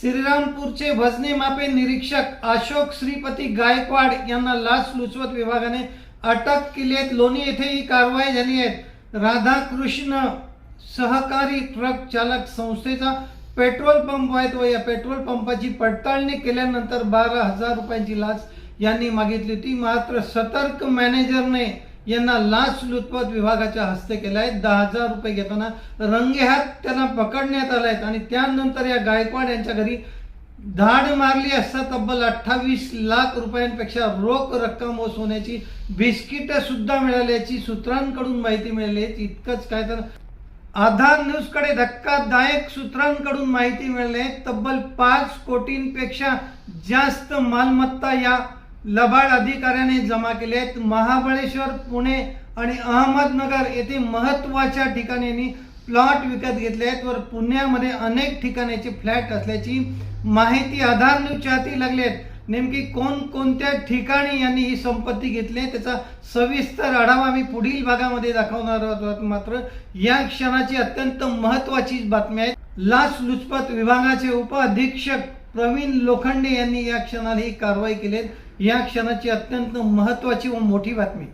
श्रीरामपूरचे भजने मापे निरीक्षक अशोक श्रीपती गायकवाड यांना लाचलुचपत विभागाने अटक केली आहेत लोणी येथे ही कारवाई झाली आहे. राधाकृष्ण सहकारी ट्रक चालक संस्थेचा पेट्रोल पंप आहे. व या पेट्रोल पंपाची पडताळणी केल्यानंतर बारा हजार रुपयांची लाच यांनी मागितली होती. मात्र सतर्क मॅनेजरने यांना लाच लुचपत विभागाच्या हस्ते केला आहेत दहा हजार रुपये घेताना रंगेहात त्यांना पकडण्यात आले आहेत आणि त्यानंतर या गायकवाड यांच्या घरी धाड मारली असता तब्बल अठ्ठावीस लाख रुपयांपेक्षा रोख रक्कम व सोन्याची बिस्किट सुद्धा मिळाल्याची सूत्रांकडून माहिती मिळाली. आहे इतकंच काय तर आधार न्यूजकडे धक्कादायक सूत्रांकडून माहिती मिळाली. आहे तब्बल पाच कोटींपेक्षा जास्त मालमत्ता या लबाड अधिकाऱ्याने जमा केले आहेत महाबळेश्वर पुणे आणि अहमदनगर येथे महत्त्वाच्या ठिकाणी प्लॉट विकत घेतले आहेत वर पुण्यामध्ये अनेक ठिकाणाचे फ्लॅट असल्याची माहिती आधार न्यूजच्या हाती लागली आहेत नेमकी कोण कोणत्या ठिकाणी यांनी ही संपत्ती घेतली आहे त्याचा सविस्तर आढावा मी पुढील भागामध्ये दाखवणार आहोत. मात्र या क्षणाची अत्यंत महत्वाची बातमी आहे. लाच लुचपत विभागाचे उप अधीक्षक प्रवीण लोखंडे यांनी या क्षणाला ही कारवाई केली. या क्षणाची अत्यंत महत्वाची व मोठी बातमी.